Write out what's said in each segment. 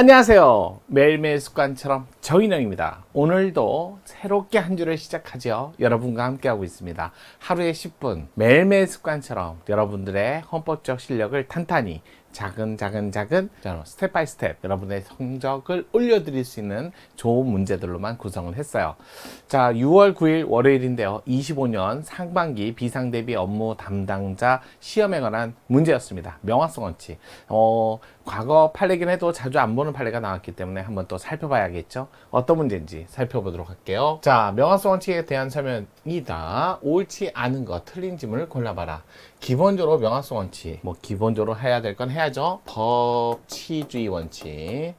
안녕하세요. 매일매일 습관처럼 정인영입니다. 오늘도 새롭게 한 주를 시작하죠. 여러분과 함께하고 있습니다. 하루에 10분 매일매일 습관처럼 여러분들의 헌법적 실력을 탄탄히 작은 작은 작은 자, 스텝 바이 스텝 여러분의 성적을 올려드릴 수 있는 좋은 문제들로만 구성을 했어요. 자, 6월 9일 월요일인데요. 25년 상반기 비상 대비 업무 담당자 시험에 관한 문제였습니다. 명확성 원칙. 어, 과거 판례긴 해도 자주 안 보는 판례가 나왔기 때문에 한번 또 살펴봐야겠죠. 어떤 문제인지 살펴보도록 할게요. 자, 명확성 원칙에 대한 설명이다. 옳지 않은 것, 틀린 질문을 골라봐라. 기본적으로 명확성 원칙, 뭐 기본적으로 해야 될 건 해야죠. 법치주의 원칙.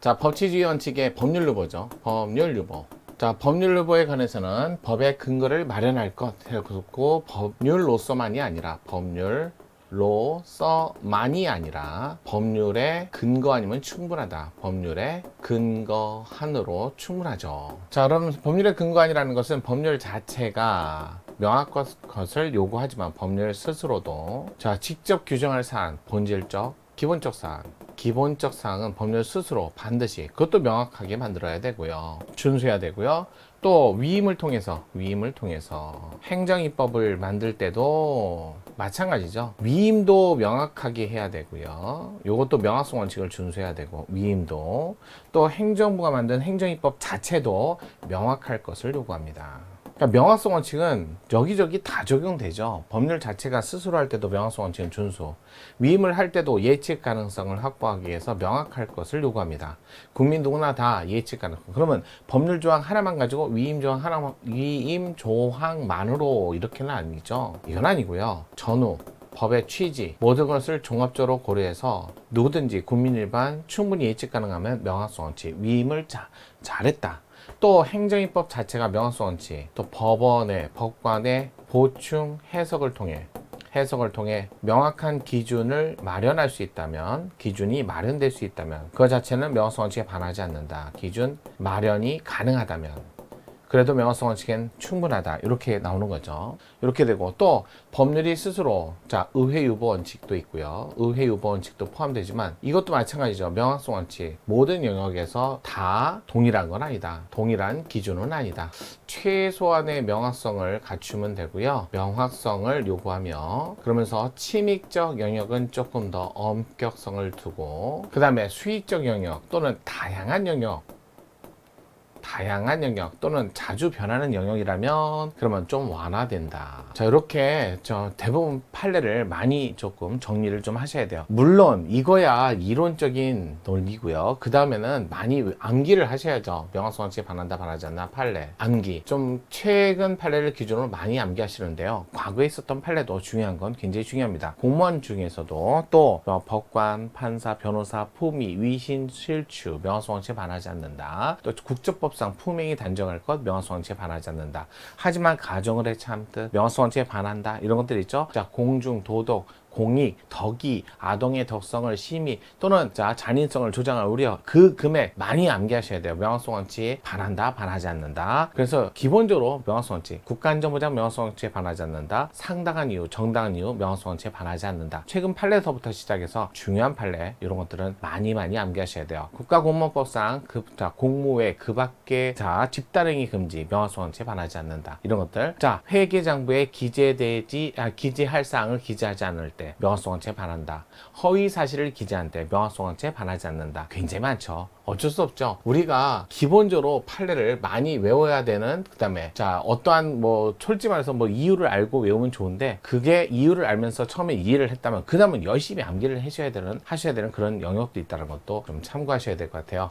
자, 법치주의 원칙의 법률 유보죠. 법률 유보. 자, 법률 유보에 관해서는 법의 근거를 마련할 것 해놓고 법률로서만이 아니라 법률 로서만이 아니라 법률의 근거 아니면 충분하다. 법률의 근거한으로 충분하죠. 자, 그럼 법률의 근거 아니라는 것은 법률 자체가 명확한 것을 요구하지만 법률 스스로도 자 직접 규정할 사안 본질적 기본적 사안. 기본적 사항은 법률 스스로 반드시 그것도 명확하게 만들어야 되고요. 준수해야 되고요. 또 위임을 통해서 위임을 통해서 행정입법을 만들 때도 마찬가지죠. 위임도 명확하게 해야 되고요. 요것도 명확성 원칙을 준수해야 되고 위임도. 또 행정부가 만든 행정입법 자체도 명확할 것을 요구합니다 그러니까 명확성 원칙은 여기저기 다 적용되죠. 법률 자체가 스스로 할 때도 명확성 원칙은 준수. 위임을 할 때도 예측 가능성을 확보하기 위해서 명확할 것을 요구합니다. 국민 누구나 다 예측 가능성. 그러면 법률 조항 하나만 가지고 위임 조항 하나만 위임 조항만으로 이렇게는 아니죠. 이건 아니고요. 전후 법의 취지 모든 것을 종합적으로 고려해서 누구든지 국민 일반 충분히 예측 가능하면 명확성 원칙 위임을 자, 잘했다. 또 행정입법 자체가 명확성 원칙, 또 법원의 법관의 보충 해석을 통해 해석을 통해 명확한 기준을 마련할 수 있다면 기준이 마련될 수 있다면 그 자체는 명확성 원칙에 반하지 않는다. 기준 마련이 가능하다면 그래도 명확성 원칙엔 충분하다 이렇게 나오는 거죠. 이렇게 되고 또 법률이 스스로 자 의회 유보 원칙도 있고요. 의회 유보 원칙도 포함되지만 이것도 마찬가지죠. 명확성 원칙 모든 영역에서 다 동일한 건 아니다. 동일한 기준은 아니다. 최소한의 명확성을 갖추면 되고요. 명확성을 요구하며 그러면서 침익적 영역은 조금 더 엄격성을 두고 그 다음에 수익적 영역 또는 다양한 영역 다양한 영역 또는 자주 변하는 영역이라면 그러면 좀 완화된다. 자 이렇게 저 대부분 판례를 많이 조금 정리를 좀 하셔야 돼요. 물론 이거야 이론적인 논리고요. 그 다음에는 많이 암기를 하셔야죠. 명확성 원칙에 반한다 반하지 않나 판례 암기 좀 최근 판례를 기준으로 많이 암기하시는데요. 과거에 있었던 판례도 중요한 건 굉장히 중요합니다. 공무원 중에서도 또 어, 법관, 판사, 변호사, 품위, 위신, 실추 명확성 원칙에 반하지 않는다. 또 국적법 법상 품행이 단정할 것 명확성 원칙에 반하지 않는다. 하지만 가정을 해참듯 명확성 원칙에 반한다. 이런 것들 있죠. 자 공중 도덕 공익, 덕이, 아동의 덕성을 심의 또는 자 잔인성을 조장할 우려 그 금액 많이 암기하셔야 돼요. 명확성 원칙에 반한다, 반하지 않는다. 그래서 기본적으로 명확성 원칙, 국가안전보장 명확성 원칙에 반하지 않는다. 상당한 이유, 정당한 이유 명확성 원칙에 반하지 않는다. 최근 판례서부터 시작해서 중요한 판례 이런 것들은 많이 많이 암기하셔야 돼요. 국가공무원법상 그 자, 공무외 그 밖에 자 집단행위 금지 명확성 원칙에 반하지 않는다. 이런 것들. 자 회계장부에 기재되지 아, 기재할 사항을 기재하지 않을 때 명확성 원칙에 반한다. 허위 사실을 기재한 때 명확성 원칙에 반하지 않는다. 굉장히 많죠. 어쩔 수 없죠. 우리가 기본적으로 판례를 많이 외워야 되는 그다음에 자 어떠한 뭐 솔직히 말해서 뭐 이유를 알고 외우면 좋은데 그게 이유를 알면서 처음에 이해를 했다면 그다음은 열심히 암기를 하셔야 되는 하셔야 되는 그런 영역도 있다는 것도 좀 참고하셔야 될 것 같아요.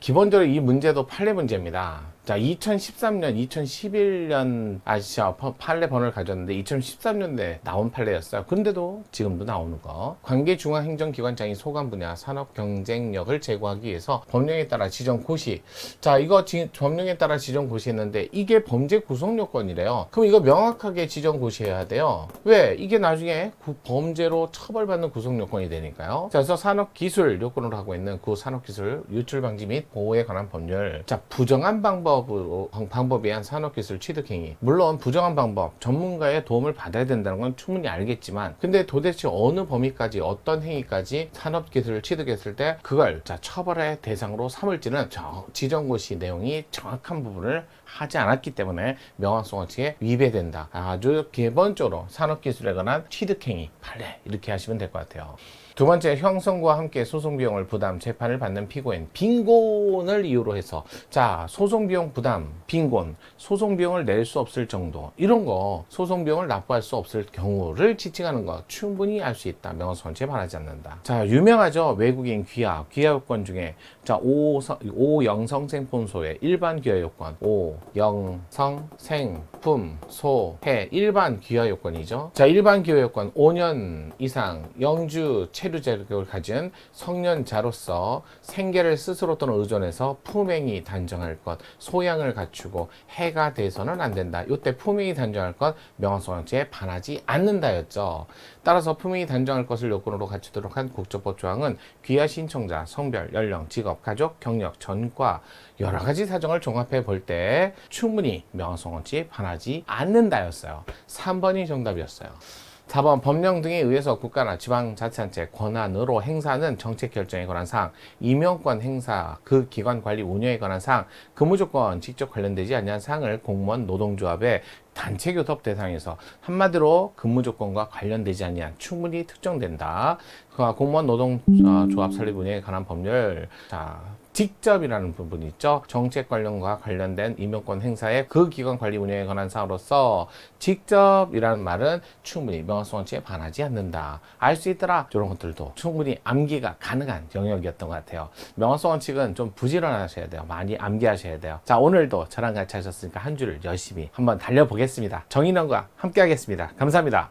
기본적으로 이 문제도 판례 문제입니다. 자, 2013년, 2011년 아시죠? 판례 번호를 가졌는데 2013년에 나온 판례였어요. 근데도 지금도 나오는 거. 관계 중앙 행정기관장이 소관 분야 산업 경쟁력을 제고하기 위해서 법령에 따라 지정 고시. 자, 이거 지, 법령에 따라 지정 고시했는데 이게 범죄 구성 요건이래요. 그럼 이거 명확하게 지정 고시해야 돼요. 왜? 이게 나중에 구, 범죄로 처벌받는 구성 요건이 되니까요. 자, 그래서 산업 기술 요건으로 하고 있는 그 산업 기술 유출 방지 및 보호에 관한 법률. 자, 부정한 방법으로 방법에 의한 산업기술 취득행위. 물론 부정한 방법, 전문가의 도움을 받아야 된다는 건 충분히 알겠지만, 근데 도대체 어느 범위까지 어떤 행위까지 산업기술을 취득했을 때 그걸 자 처벌의 대상으로 삼을지는 저 지정고시 내용이 정확한 부분을 하지 않았기 때문에 명확성 원칙에 위배된다. 아주 기본적으로 산업기술에 관한 취득행위 판례 이렇게 하시면 될 것 같아요. 두 번째 형성과 함께 소송 비용을 부담 재판을 받는 피고인 빈곤을 이유로 해서 자 소송 비용 부담 빈곤 소송 비용을 낼 수 없을 정도 이런 거 소송 비용을 납부할 수 없을 경우를 지칭하는 거 충분히 알 수 있다. 명확성 원칙에 반하지 않는다. 자 유명하죠? 외국인 귀화 귀화 요건 중에 자 오성 오영성 생품소의 일반 귀화 요건 오영성 생품 소해 일반 귀화 요건이죠. 자 일반 귀화 요건 5년 이상 영주 체류 자격을 가진 성년자로서 생계를 스스로 또는 의존해서 품행이 단정할 것 소양을 갖추고 해가 돼서는 안 된다. 이때 품행이 단정할 것 명확성 원칙에 반하지 않는다였죠. 따라서 품행이 단정할 것을 요건으로 갖추도록 한 국조법 조항은 귀화 신청자 성별 연령 직업 가족 경력 전과 여러 가지 사정을 종합해 볼 때 충분히 명확성 원칙에 반하지 않는다였어요. 3번이 정답이었어요 4번 법령 등에 의해서 국가나 지방자치단체 권한으로 행사하는 정책 결정에 관한 사항, 임용권 행사, 그 기관 관리 운영에 관한 사항, 근무조건 직접 관련되지 아니한 사항을 공무원 노동조합의 단체 교섭 대상에서 한마디로 근무 조건과 관련되지 아니한 충분히 특정된다. 그 공무원 노동조합 설립 운영에 관한 법률. 자, 직접이라는 부분이 있죠. 정책 관련과 관련된 임용권 행사의 그 기관 관리 운영에 관한 사항으로서 직접이라는 말은 충분히 명확성 원칙에 반하지 않는다. 알 수 있더라. 이런 것들도 충분히 암기가 가능한 영역이었던 것 같아요. 명확성 원칙은 좀 부지런하셔야 돼요. 많이 암기하셔야 돼요. 자, 오늘도 저랑 같이 하셨으니까 한 주를 열심히 한번 달려보겠습니다. 정인원과 함께 하겠습니다. 감사합니다.